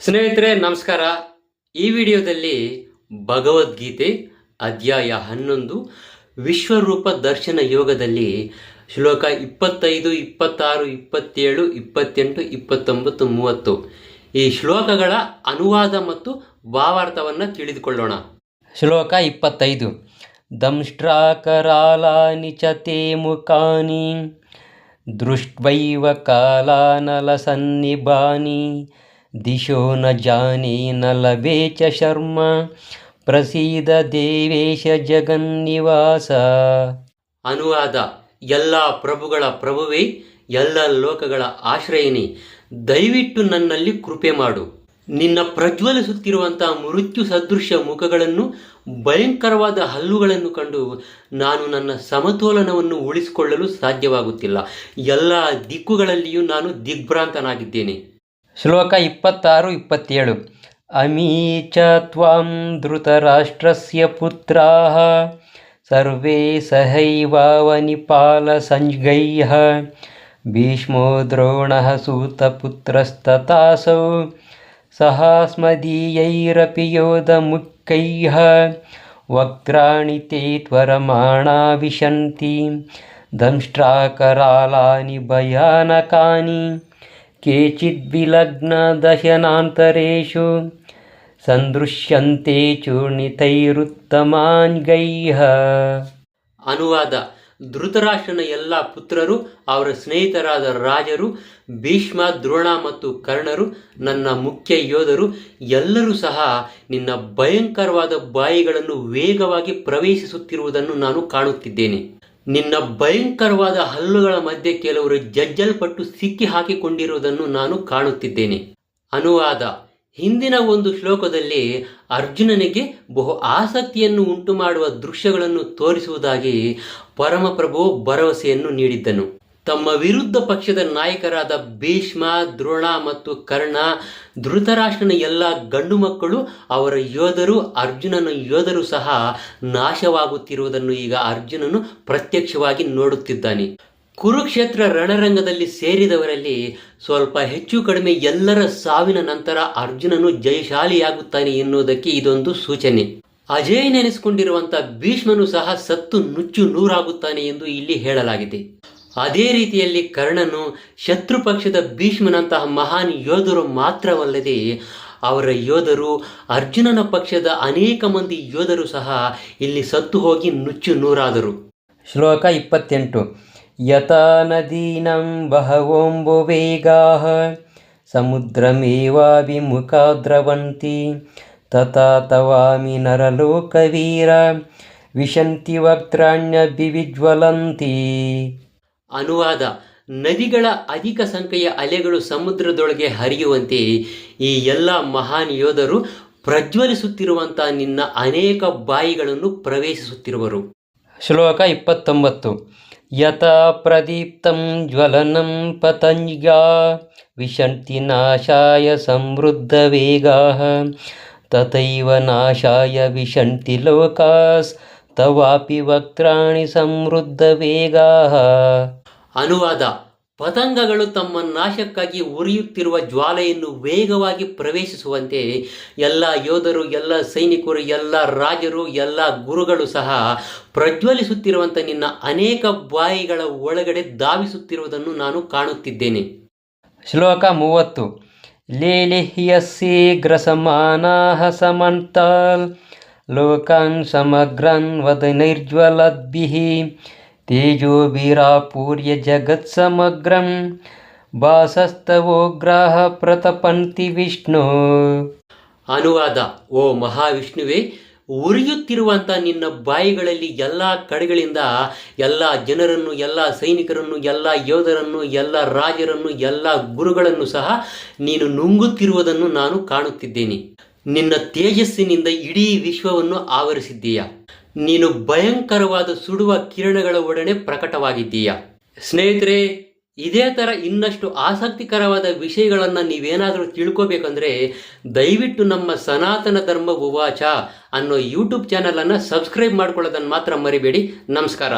ಸ್ನೇಹಿತರೆ, ನಮಸ್ಕಾರ. ಈ ವಿಡಿಯೋದಲ್ಲಿ ಭಗವದ್ಗೀತೆ ಅಧ್ಯಾಯ ಹನ್ನೊಂದು, ವಿಶ್ವರೂಪ ದರ್ಶನ ಯೋಗದಲ್ಲಿ ಶ್ಲೋಕ ಇಪ್ಪತ್ತೈದು, ಇಪ್ಪತ್ತಾರು, ಇಪ್ಪತ್ತೇಳು, ಇಪ್ಪತ್ತೆಂಟು, ಇಪ್ಪತ್ತೊಂಬತ್ತು, ಮೂವತ್ತು. ಈ ಶ್ಲೋಕಗಳ ಅನುವಾದ ಮತ್ತು ಭಾವಾರ್ಥವನ್ನು ತಿಳಿದುಕೊಳ್ಳೋಣ. ಶ್ಲೋಕ ಇಪ್ಪತ್ತೈದು. ದಂಷ್ಟ್ರಾಕರಾಲಾನಿ ಚ ಮುಖಾನಿ, ದೃಷ್ಟ್ವೈವ ಕಾಲಾನಲಸನ್ನಿಭಾನಿ ದಿಶೋ ನ ಜಾನೇ ನ ಲಭೇ ಚ ಶರ್ಮ, ಪ್ರಸೀದ ದೇವೇಶ ಜಗನ್ನಿವಾಸ. ಅನುವಾದ, ಎಲ್ಲ ಪ್ರಭುಗಳ ಪ್ರಭುವೇ, ಎಲ್ಲ ಲೋಕಗಳ ಆಶ್ರಯಿನಿ, ದಯವಿಟ್ಟು ನನ್ನಲ್ಲಿ ಕೃಪೆ ಮಾಡು. ನಿನ್ನ ಪ್ರಜ್ವಲಿಸುತ್ತಿರುವಂತಹ ಮೃತ್ಯು ಸದೃಶ ಮುಖಗಳನ್ನು, ಭಯಂಕರವಾದ ಹಲ್ಲುಗಳನ್ನು ಕಂಡು ನಾನು ನನ್ನ ಸಮತೋಲನವನ್ನು ಉಳಿಸಿಕೊಳ್ಳಲು ಸಾಧ್ಯವಾಗುತ್ತಿಲ್ಲ. ಎಲ್ಲ ದಿಕ್ಕುಗಳಲ್ಲಿಯೂ ನಾನು ದಿಗ್ಭ್ರಾಂತನಾಗಿದ್ದೇನೆ. ಶ್ಲೋಕ ಇಪ್ಪತ್ತಾರು, ಇಪ್ಪತ್ತೇಳು. ಅಮೀ ಚ ತ್ವಾಂ ಧೃತರಾಷ್ಟ್ರಸ್ಯ ಪುತ್ರಾ, ಸರ್ವೇ ಸಹೈವಾವನಿಪಾಲಸಂಜ್ಞೈಃ ಭೀಷ್ಮೋ ದ್ರೋಣಃ ಸೂತಪುತ್ರಸ್ತತಾಸೌ ಸಹಾಸ್ಮದೀಯೈರಪಿ ಯೋಧಮುಖ್ಯೈಃ ವಕ್ರಾಣಿ ತೇ ತ್ವರಮಾಣಾ ವಿಶಂತಿ ದಂಷ್ಟ್ರಾಕರಾಲಾನಿ ಭಯಾನಕಾನಿ. केचिद्विलग्नदशनान्तरेषु ಸಂದೃಶ್ಯಂತೆ ಚೂರ್ಣಿತೈರುತ್ತಮಾನ್ಗೈಹ ಅನುವಾದ ಧೃತರಾಷ್ಟ್ರನ ಎಲ್ಲ ಪುತ್ರರು ಅವರ ಸ್ನೇಹಿತರಾದ ರಾಜರು ಭೀಷ್ಮ ದ್ರೋಣ ಮತ್ತು ಕರ್ಣರು ನನ್ನ ಮುಖ್ಯ ಯೋಧರು ಎಲ್ಲರೂ ಸಹ ನಿನ್ನ ಭಯಂಕರವಾದ ಬಾಯಿಗಳನ್ನು ವೇಗವಾಗಿ ಪ್ರವೇಶಿಸುತ್ತಿರುವುದನ್ನು ನಾನು ಕಾಣುತ್ತಿದ್ದೇನೆ ನಿನ್ನ ಭಯಂಕರವಾದ ಹಲ್ಲುಗಳ ಮಧ್ಯೆ ಕೆಲವರು ಜಜ್ಜಲ್ಪಟ್ಟು ಸಿಕ್ಕಿ ಹಾಕಿಕೊಂಡಿರುವುದನ್ನು ನಾನು ಕಾಣುತ್ತಿದ್ದೇನೆ. ಅನುವಾದ. ಹಿಂದಿನ ಒಂದು ಶ್ಲೋಕದಲ್ಲಿ ಅರ್ಜುನನಿಗೆ ಬಹು ಆಸಕ್ತಿಯನ್ನು ಉಂಟು ಮಾಡುವ ದೃಶ್ಯಗಳನ್ನು ತೋರಿಸುವುದಾಗಿ ಪರಮಪ್ರಭು ಭರವಸೆಯನ್ನು ನೀಡಿದ್ದನು. ತಮ್ಮ ವಿರುದ್ಧ ಪಕ್ಷದ ನಾಯಕರಾದ ಭೀಷ್ಮ, ದ್ರೋಣ ಮತ್ತು ಕರ್ಣ, ಧೃತರಾಷ್ಟ್ರನ ಎಲ್ಲ ಗಂಡು ಮಕ್ಕಳು, ಅವರ ಯೋಧರು, ಅರ್ಜುನನ ಯೋಧರು ಸಹ ನಾಶವಾಗುತ್ತಿರುವುದನ್ನು ಈಗ ಅರ್ಜುನನು ಪ್ರತ್ಯಕ್ಷವಾಗಿ ನೋಡುತ್ತಿದ್ದಾನೆ. ಕುರುಕ್ಷೇತ್ರ ರಣರಂಗದಲ್ಲಿ ಸೇರಿದವರಲ್ಲಿ ಸ್ವಲ್ಪ ಹೆಚ್ಚು ಕಡಿಮೆ ಎಲ್ಲರ ಸಾವಿನ ನಂತರ ಅರ್ಜುನನು ಜಯಶಾಲಿಯಾಗುತ್ತಾನೆ ಎನ್ನುವುದಕ್ಕೆ ಇದೊಂದು ಸೂಚನೆ. ಅಜಯ್ ನೆನೆಸಿಕೊಂಡಿರುವಂಥ ಭೀಷ್ಮನು ಸಹ ಸತ್ತು ನುಚ್ಚು ನೂರಾಗುತ್ತಾನೆ ಎಂದು ಇಲ್ಲಿ ಹೇಳಲಾಗಿದೆ. ಅದೇ ರೀತಿಯಲ್ಲಿ ಕರ್ಣನು ಶತ್ರು ಪಕ್ಷದ ಭೀಷ್ಮನಂತಹ ಮಹಾನ್ ಯೋಧರು ಮಾತ್ರವಲ್ಲದೆ ಅವರ ಯೋಧರು ಅರ್ಜುನನ ಪಕ್ಷದ ಅನೇಕ ಮಂದಿ ಯೋಧರು ಸಹ ಇಲ್ಲಿ ಸತ್ತು ಹೋಗಿ ನುಚ್ಚು ನೂರಾದರು. ಶ್ಲೋಕ ಇಪ್ಪತ್ತೆಂಟು. ಯಥಾ ನದೀನಂ ಬಹವೋಂಬುವೇಗಾಃ ಸಮುದ್ರಮೇವಾಭಿಮುಖಾ ದ್ರವಂತಿ ತಥಾ ತವಾಮಿ ನರಲೋಕವೀರ ವಿಶಂತಿ ವಕ್ತ್ರಾಣ್ಯಭಿವಿಜ್ವಲಂತಿ ಅನುವಾದ. ನದಿಗಳ ಅಧಿಕ ಸಂಖ್ಯೆಯ ಅಲೆಗಳು ಸಮುದ್ರದೊಳಗೆ ಹರಿಯುವಂತೆ ಈ ಎಲ್ಲ ಮಹಾನ್ ಯೋಧರು ಪ್ರಜ್ವಲಿಸುತ್ತಿರುವಂಥ ನಿನ್ನ ಅನೇಕ ಬಾಯಿಗಳನ್ನು ಪ್ರವೇಶಿಸುತ್ತಿರುವರು. ಶ್ಲೋಕ ಇಪ್ಪತ್ತೊಂಬತ್ತು. ಯಥ ಪ್ರದೀಪ್ತಂ ಜ್ವಲನಂ ಪತಂಜ ವಿಶಂತಿ ನಾಶಾಯ ಸಮೃದ್ಧ ವೇಗಾಃ ತಥೈವ ನಾಶಾಯ ವಿಶಂತಿ ಲೋಕಾಸ್ ತವಾಪಿ ವಕ್ತ್ರಾಣಿ ಸಮೃದ್ಧ ವೇಗಾಃ ಅನುವಾದ ಪತಂಗಗಳು ತಮ್ಮ ನಾಶಕ್ಕಾಗಿ ಉರಿಯುತ್ತಿರುವ ಜ್ವಾಲೆಯನ್ನು ವೇಗವಾಗಿ ಪ್ರವೇಶಿಸುವಂತೆ ಎಲ್ಲ ಯೋಧರು ಎಲ್ಲ ಸೈನಿಕರು ಎಲ್ಲ ರಾಜರು ಎಲ್ಲ ಗುರುಗಳು ಸಹ ಪ್ರಜ್ವಲಿಸುತ್ತಿರುವಂಥ ನಿನ್ನ ಅನೇಕ ಬಾಯಿಗಳ ಒಳಗಡೆ ಧಾವಿಸುತ್ತಿರುವುದನ್ನು ನಾನು ಕಾಣುತ್ತಿದ್ದೇನೆ. ಶ್ಲೋಕ ಮೂವತ್ತು. ಲೇಲಿಹ್ಯಸ್ಸೀಘ್ರಸಮಾನಾಹ ಸಮಂತಾಲ್ ಲೋಕಾನ್ ಸಮಗ್ರನ್ ವದನೈರ್ಜ್ವಲದ್ಭಿಃ ಸಮಗ್ರಂ ಜಗತ್ಸಮಗ್ರಂ ಭಾಸಸ್ತವೋಗ್ರಾಹ ಪ್ರತಪಂತಿ ವಿಷ್ಣು ಅನುವಾದ ಓ ಮಹಾವಿಷ್ಣುವೆ ಉರಿಯುತ್ತಿರುವಂಥ ನಿನ್ನ ಬಾಯಿಗಳಲ್ಲಿ ಎಲ್ಲ ಕಡೆಗಳಿಂದ ಎಲ್ಲ ಜನರನ್ನು, ಎಲ್ಲ ಸೈನಿಕರನ್ನು, ಎಲ್ಲ ಯೋಧರನ್ನು, ಎಲ್ಲ ರಾಜರನ್ನು, ಎಲ್ಲ ಗುರುಗಳನ್ನು ಸಹ ನೀನು ನುಂಗುತ್ತಿರುವುದನ್ನು ನಾನು ಕಾಣುತ್ತಿದ್ದೇನೆ. ನಿನ್ನ ತೇಜಸ್ಸಿನಿಂದ ಇಡೀ ವಿಶ್ವವನ್ನು ಆವರಿಸಿದ್ದೀಯ? ನೀನು ಭಯಂಕರವಾದ ಸುಡುವ ಕಿರಣಗಳ ಒಡನೆ ಪ್ರಕಟವಾಗಿದ್ದೀಯ? ಸ್ನೇಹಿತರೆ, ಇದೇ ಥರ ಇನ್ನಷ್ಟು ಆಸಕ್ತಿಕರವಾದ ವಿಷಯಗಳನ್ನು ನೀವೇನಾದರೂ ತಿಳ್ಕೋಬೇಕಂದ್ರೆ ದಯವಿಟ್ಟು ನಮ್ಮ ಸನಾತನ ಧರ್ಮ ಉವಾಚ ಅನ್ನೋ ಯೂಟ್ಯೂಬ್ ಚಾನಲನ್ನು ಸಬ್ಸ್ಕ್ರೈಬ್ ಮಾಡ್ಕೊಳ್ಳೋದನ್ನು ಮಾತ್ರ ಮರಿಬೇಡಿ. ನಮಸ್ಕಾರ.